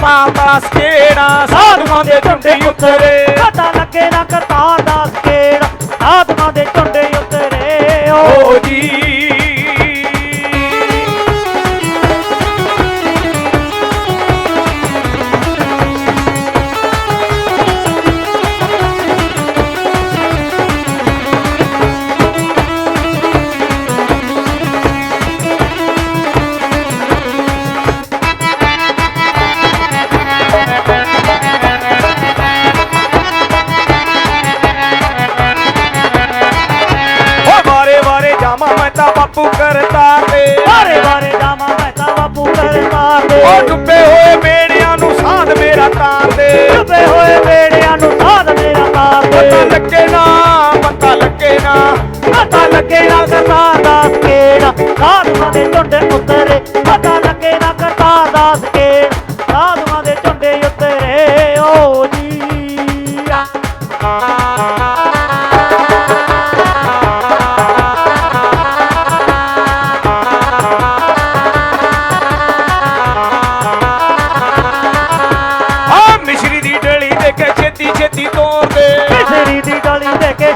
pop. ਝੁੰਡੇ ਉਤਰੇ ਪਤਾ ਲੱਗੇ ਨਾ ਕਰਤਾ ਦਾਸ ਕੇ। ਸਾਧੂਆਂ ਦੇ ਝੁੰਡੇ ਉਤਰੇ ਓ ਜੀ।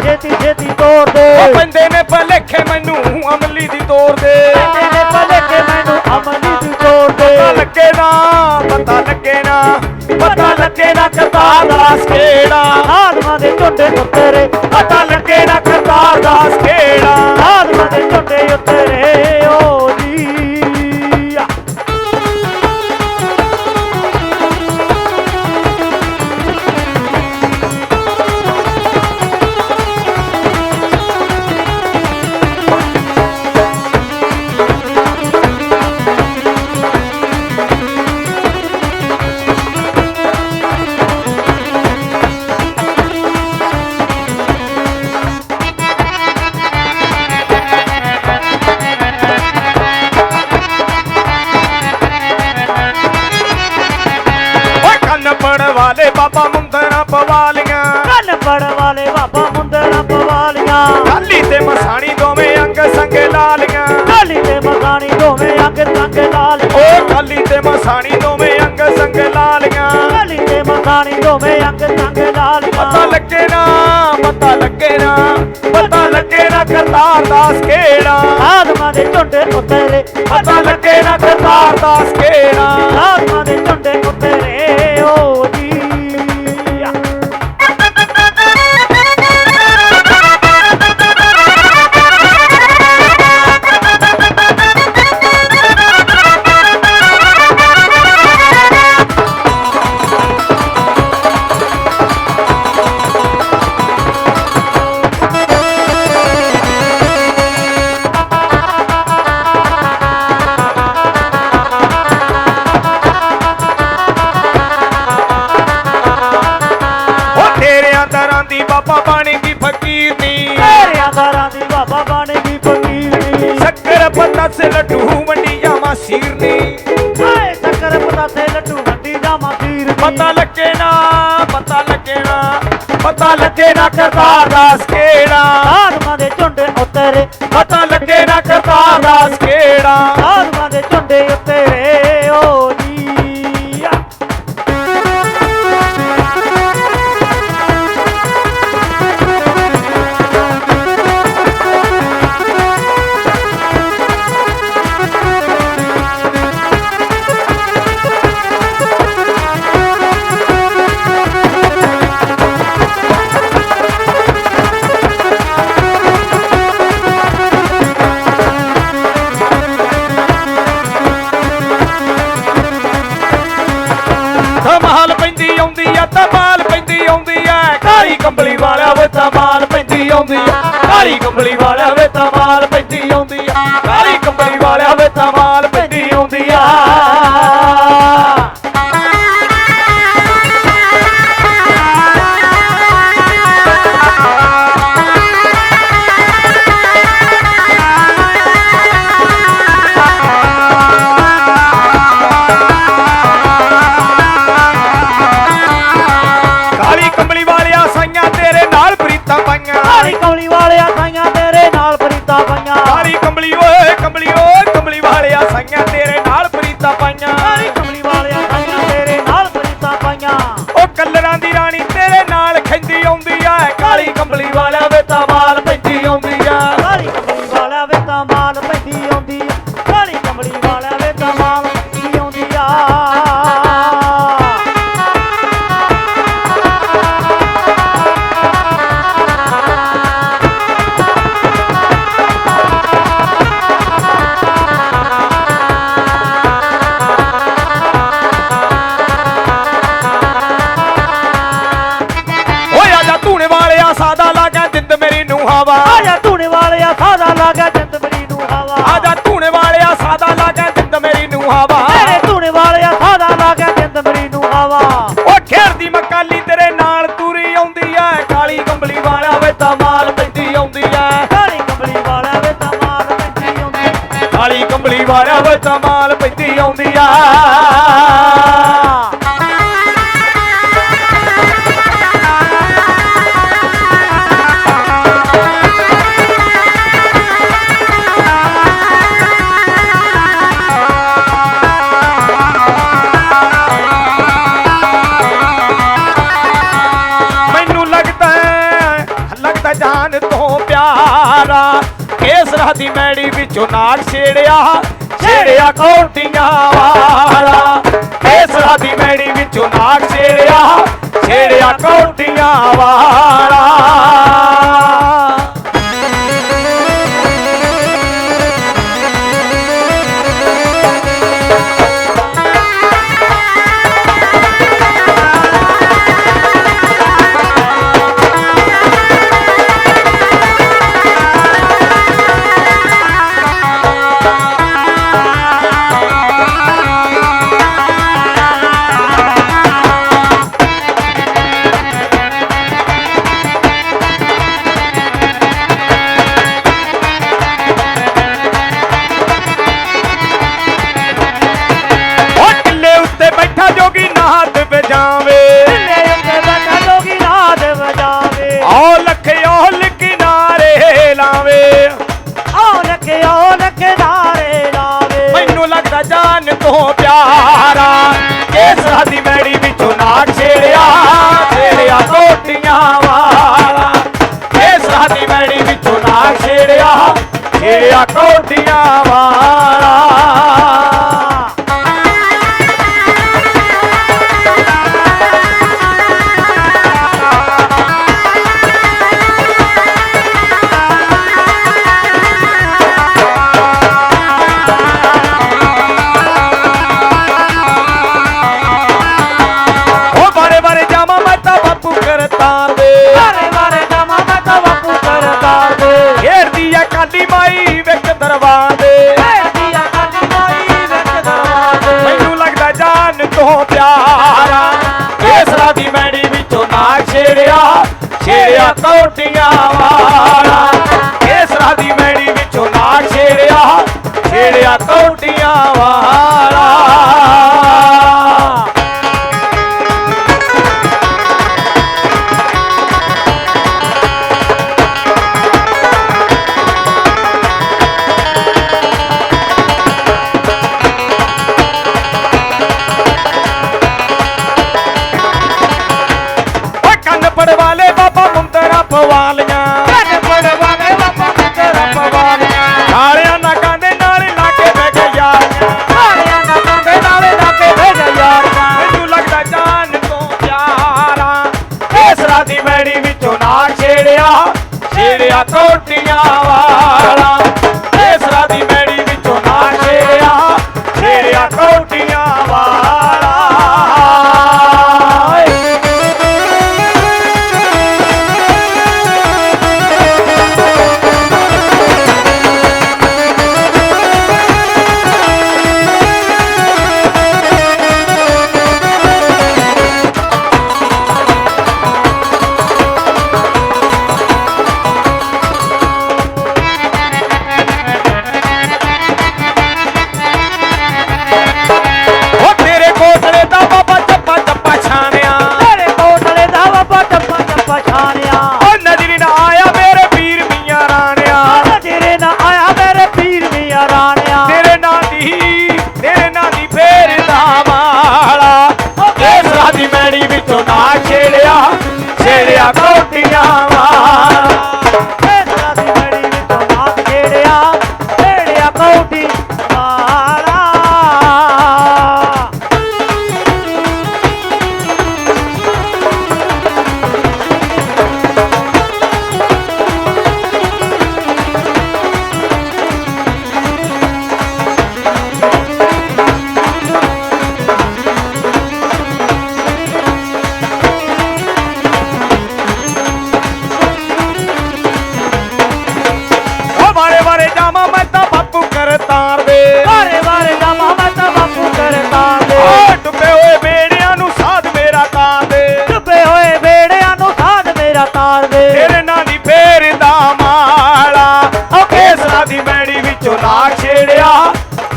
ਛੇਤੀ ਛੇਤੀ ਤੋੜ ਦੇ ਉਹ ਬੰਦੇ ਨੇ ਭਲੇਖੇ ਮੈਨੂੰ ਅਮਲੀ ਦੀ ਤੋੜ ਦੇ। ਪਾਸ ਕਿਹੜਾ? ਆਦਮਾਂ ਦੇ ਝੁੰਡ ਨੁੱਤਰੇ ਮਸਾਣੀ ਦੋਵੇਂ ਅੰਗ ਸੰਗ ਲਾਲੀਆਂ। ਕਾਲੀ ਤੇ ਮਸਾਣੀ ਦੋਵੇਂ ਅੰਗ ਸੰਗ ਲਾਲੀਆਂ। ਪਤਾ ਲੱਗੇ ਨਾ ਪਤਾ ਲੱਗੇ ਨਾ ਪਤਾ ਲੱਗੇ ਨਾ ਕਰਤਾਰ ਦਾਸ ਕਿਹੜਾ। ਆਦਮਾਂ ਦੇ ਝੁੰਡੇ ਰੇ। ਪਤਾ ਲੱਗੇ ਨਾ ਕਰਤਾਰ ਦਾਸ ਕਿਹੜਾ। ਆਦਮਾਂ ਦੇ ਝੁੰਡੇ ਰੇ ਓ ਪਤਾ ਲੱਗੇ ਨਾ ਕਰਤਾਰ ਦਾਸ ਕਿਹੜਾ? ਸਾਧੂਆਂ ਦੇ ਝੁੰਡੇ ਉਤਰੇ ਪਤਾ ਲੱਗੇ ਨਾ ਕਰਤਾਰ ਦਾਸ ਕਿਹੜਾ? ਸਾਧੂਆਂ ਦੇ ਝੁੰਡੇ ਆਉਂਦੀ ਆ। ਸਾਰੀ ਕੰਪਨੀ ਵਾਲਿਆਂ ਵਿੱਚ ਵਾਲਿਆ ਸਾਦਾ ਲਾਗਾ ਜਿੰਦ ਮੇਰੀ ਨੂੰ ਹਵਾ ਆਜਾ ਧੂਣੇ ਵਾਲਿਆ ਸਾਦਾ ਲਾਗਾ ਜਿੰਦ ਮੇਰੀ ਨੂੰ ਹਵਾ ਆਜਾ ਧੂਣੇ ਵਾਲਿਆ ਸਾਦਾ ਲਾਗਾ ਜਿੰਦ ਮੇਰੀ ਨੂੰ ਹਵਾ ਮੇਰੇ ਧੂਣੇ ਵਾਲਿਆ ਸਾਦਾ ਲਾਗਾ ਜਿੰਦ ਮੇਰੀ ਨੂੰ ਹਵਾ ਓ ਖੇਰਦੀ ਮਕਾਲੀ ਤੇਰੇ ਨਾਲ ਤੂਰੀ ਆਉਂਦੀ ਐ। ਕਾਲੀ ਕੰਬਲੀ ਵਾਲਾ ਵੇ ਤਾਂ ਮਾਲ ਮਿੱਟੀ ਆਉਂਦੀ ਐ। ਕਾਲੀ ਕੰਬਲੀ ਵਾਲਾ ਵੇ ਤਾਂ ਮਾਲ ਮਿੱਟੀ ਆਉਂਦੀ ਕਾਲੀ ਕੰਬਲੀ ਵਾਲਾ ਵੇ ਤਾਂ ਮਾਲ ਮਿੱਟੀ ਆਉਂਦੀ ਆ ਮਾਤਾ ਦੀ ਮੈੜੀ ਵਿੱਚੋਂ ਨਾਲ ਛੇੜਿਆ। ਛੇੜਿਆ ਕੋਟੀਆਂ ਵਾਲਾ? ਕੇਸਰਾ ਦੀ ਮੈੜੀ ਵਿੱਚੋਂ ਨਾਲ ਛੇੜਿਆ। ਛੇੜਿਆ ਕੋਟੀਆਂ ਵਾਲਾ? ਦੀ ਮੈੜੀ ਵਿੱਚੋਂ ਨਾ ਛੇੜਿਆ ਛੇੜਿਆ ਟੋਟੀਆਂ ਵਾਲਾ। ਕੇਸਾ ਦੀ ਮੈੜੀ ਵਿੱਚੋਂ ਨਾ ਛੇੜਿਆ ਛੇੜਿਆ ਟੋਟੀਆਂ ਵਾਲਾ। ਛੇੜਿਆ ਕੋਟੀਆਂ ਵਾਲਾ। ਕੇਸਰਾ ਦੀ ਮੈਣੀ ਵਿੱਚੋਂ ਨਾ ਛੇੜਿਆ ਛੇੜਿਆ ਕੋਟੀਆਂ ਵਾਲਾ।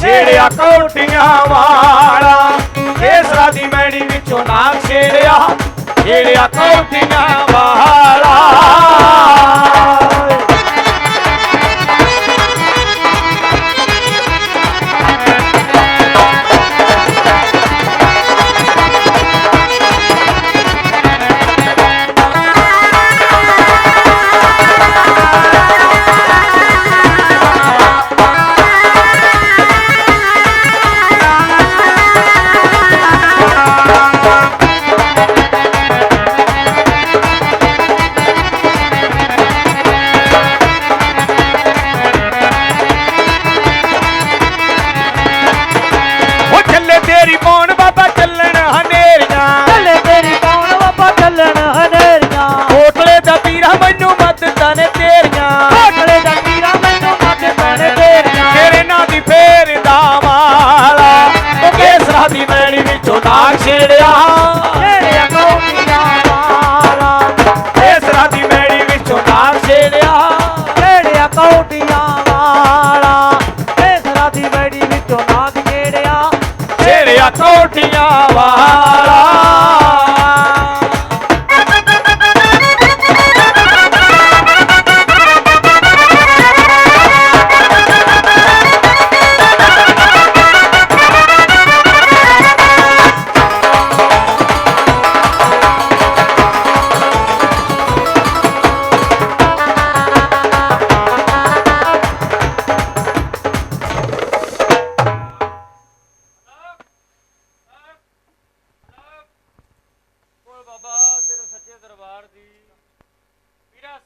ਛੇੜਿਆ ਕੋਟੀਆਂ ਵਾਲਾ। ਕੇਸਰਾ ਦੀ ਮੈਣੀ ਵਿੱਚੋਂ ਨਾ ਛੇੜਿਆ ਛੇੜਿਆ ਕੋਟੀਆਂ ਵਾਲਾ। ਵਿੱਚੋਂ ਨਾਗ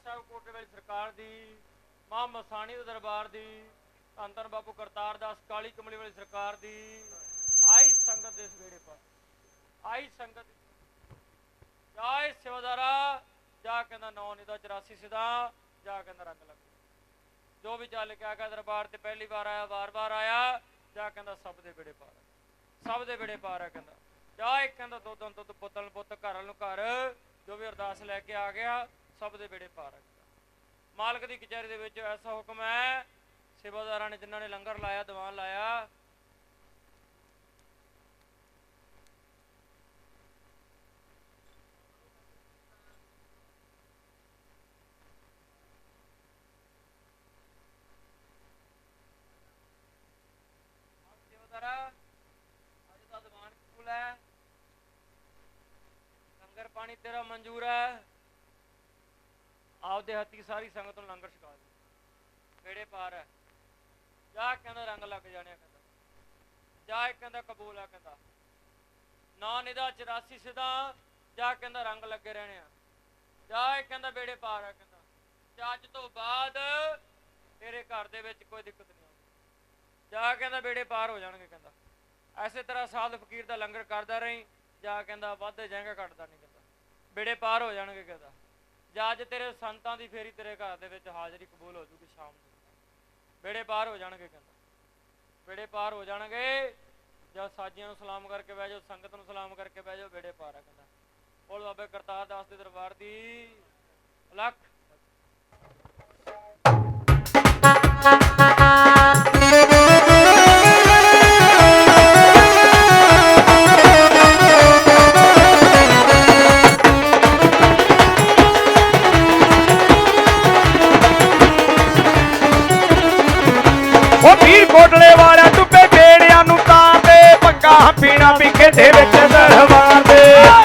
ਸਾਹਿਬ ਕੋਟੇ ਵਾਲੀ ਸਰਕਾਰ ਦੀ, ਮਾਂ ਮਸਾਣੀ ਦੇ ਦਰਬਾਰ ਦੀ, ਧੰਨ ਧੰਨ ਬਾਪੂ ਕਰਤਾਰ ਦਾਸ, ਕਾਲੀ ਕਮਲੀ ਵਾਲੀ ਸਰਕਾਰ ਦੀ, ਆਈ ਸੰਗਤ ਦੇ ਸਵੇੜੇ ਪਰ। ਆਈ ਸੰਗਤ ਜਾਏ ਸੇਵਾਦਾਰਾ, ਜਾ ਕਹਿੰਦਾ ਨੌ ਨਿਦਾ 84 ਸਿਦਾ ਜਾ ਕਹਿੰਦਾ ਰੰਗ ਲੱਗ। ਜੋ ਵੀ ਚੱਲ ਕੇ ਆ ਗਿਆ ਦਰਬਾਰ ਤੇ ਪਹਿਲੀ ਵਾਰ ਆਇਆ ਵਾਰ-ਵਾਰ ਆਇਆ, ਜਾ ਕਹਿੰਦਾ ਸਭ ਦੇ ਬੇੜੇ ਪਾਰ ਸਭ ਦੇ ਬੇੜੇ ਪਾਰ ਆ ਕਹਿੰਦਾ। ਜਾ ਇੱਕ ਕਹਿੰਦਾ ਦੁੱਧ ਦੁੱਧ ਪੁੱਤਲ ਪੁੱਤ ਘਰ ਨੂੰ ਘਰ, ਜੋ ਵੀ ਅਰਦਾਸ ਲੈ ਕੇ ਆ ਗਿਆ ਸਭ ਦੇ ਬੇੜੇ ਪਾ ਰੱਖਦਾ ਮਾਲਕ ਦੀ ਕਚਹਿਰੀ ਦੇ ਵਿੱਚ ਐਸਾ ਹੁਕਮ ਹੈ, ਸੇਵਾਦਾਰਾਂ ਨੇ ਜਿਨ੍ਹਾਂ ਨੇ ਲੰਗਰ ਲਾਇਆ, ਦੀਵਾਨ ਲਾਇਆ ਸੇਵਾਦਾਰਾ, ਅੱਜ ਦਾ ਦੀਵਾਨ ਲੰਗਰ ਪਾਣੀ ਤੇਰਾ ਮਨਜ਼ੂਰ ਹੈ। ਆਪਦੇ ਹੱਥੀ ਸਾਰੀ ਸੰਗਤ ਨੂੰ ਲੰਗਰ ਛਕਾ ਦੇ। ਕਿਹੜੇ ਪਾਰ ਹੈ। ਜਾ ਕਹਿੰਦਾ ਰੰਗ ਲੱਗ ਜਾਣਿਆ ਕਹਿੰਦਾ। ਜਾ ਕਹਿੰਦਾ ਕਬੂਲ ਆ ਕਹਿੰਦਾ। ਨਾ ਨਿਦਾ 84 ਸਿਦਾ ਜਾ ਕਹਿੰਦਾ ਰੰਗ ਲੱਗੇ ਰਹਿਣੇ ਆ। ਜਾ ਕਹਿੰਦਾ ਬੇੜੇ ਪਾਰ ਆ ਕਹਿੰਦਾ। ਤੇ ਅੱਜ ਤੋਂ ਬਾਅਦ ਤੇਰੇ ਘਰ ਦੇ ਵਿੱਚ ਕੋਈ ਦਿੱਕਤ ਨਹੀਂ ਆਉਂਦੀ ਜਾ ਕਹਿੰਦਾ ਬੇੜੇ ਪਾਰ ਹੋ ਜਾਣਗੇ ਕਹਿੰਦਾ। ਐਸੇ ਤਰ੍ਹਾਂ ਸਾਧ ਫਕੀਰ ਦਾ ਲੰਗਰ ਕਰਦਾ ਰਹੀਂ, ਜਾ ਕਹਿੰਦਾ ਵੱਧਦੇ ਜਾਏਗਾ ਘਟਦਾ ਨਹੀਂ ਕਹਿੰਦਾ। ਬੇੜੇ ਪਾਰ ਹੋ ਜਾਣਗੇ ਕਹਿੰਦਾ। ਜਾਂ ਅੱਜ ਤੇਰੇ ਸੰਤਾਂ ਦੀ ਫੇਰੀ ਤੇਰੇ ਘਰ ਦੇ ਵਿੱਚ ਹਾਜ਼ਰੀ ਕਬੂਲ ਹੋ ਜੂਗੀ ਸ਼ਾਮ ਨੂੰ। ਬੇੜੇ ਪਾਰ ਹੋ ਜਾਣਗੇ ਕਹਿੰਦਾ। ਬੇੜੇ ਪਾਰ ਹੋ ਜਾਣਗੇ, ਜਾਂ ਸਾਜੀਆਂ ਨੂੰ ਸਲਾਮ ਕਰਕੇ ਬਹਿ ਜਾਓ, ਸੰਗਤ ਨੂੰ ਸਲਾਮ ਕਰਕੇ ਬਹਿ ਜਾਓ ਬੇੜੇ ਪਾਰ ਆ ਕਹਿੰਦਾ। ਬੋਲ ਬਾਬੇ ਕਰਤਾਰ ਦਾਸ ਦੇ ਦਰਬਾਰ ਦੀ ਲੱਖ। ਉਹ ਪੀਣਾ ਪੀਕੇ ਦੇ ਵਿੱਚ ਦਰਬਾਰ ਦੇ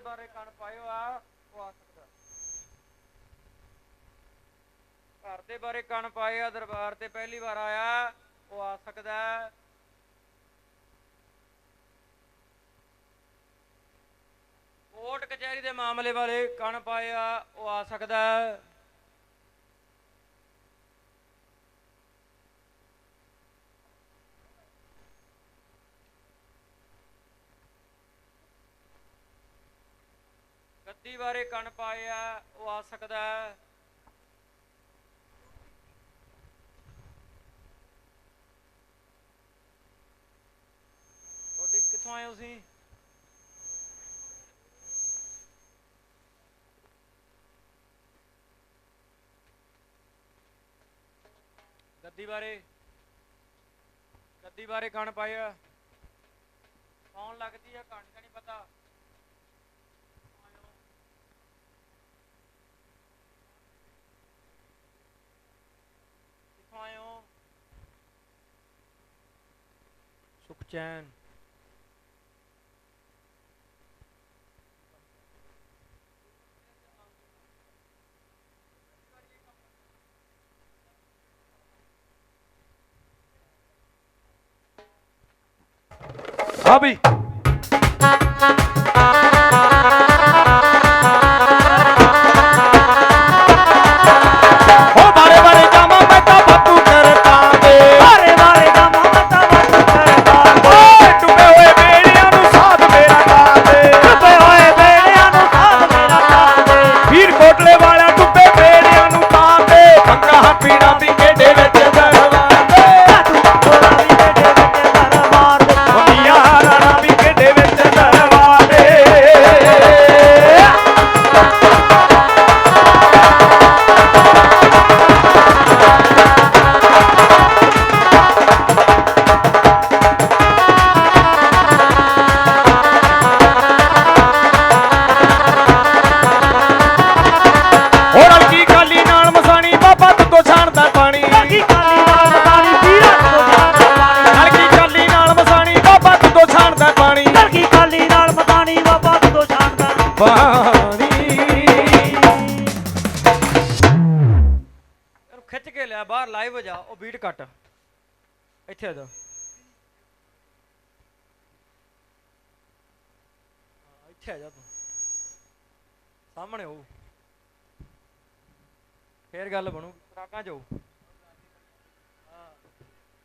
ਜਿਹਦੇ ਬਾਰੇ ਕਣ ਪਾਇਓ, ਆ ਉਹ ਆ ਸਕਦਾ। ਘਰ ਦੇ ਬਾਰੇ ਕਣ ਪਾਏ ਆ, ਦਰਬਾਰ ਤੇ ਪਹਿਲੀ ਵਾਰ ਆਇਆ, ਉਹ ਆ ਸਕਦਾ। ਕੋਟ ਕਚਹਿਰੀ ਦੇ ਮਾਮਲੇ ਬਾਰੇ ਕਣ ਪਾਇਆ ਉਹ ਆ ਸਕਦਾ। ਭਗਤੀ ਬਾਰੇ ਕਣ ਪਾਇਆ ਉਹ ਆ ਸਕਦਾ ਹੈ। ਤੁਹਾਡੇ ਕਿੱਥੋਂ ਆਏ ਤੁਸੀਂ? ਗੱਦੀ ਬਾਰੇ ਗੱਦੀ ਬਾਰੇ ਕਣ ਪਾਇਆ ਕੌਣ ਲੱਗਦੀ ਹੈ ਕਹਾਣੀ ਦਾ ਪਤਾ। Jan. Hobby. ਜ਼ਿਆਦਾ ah, ਜਾ ਤੂੰ। ਸਾਹਮਣੇ ਹੋ ਫੇਰ ਗੱਲ ਬਣੂ ਖੁਰਾਕਾਂ ਜਾਓ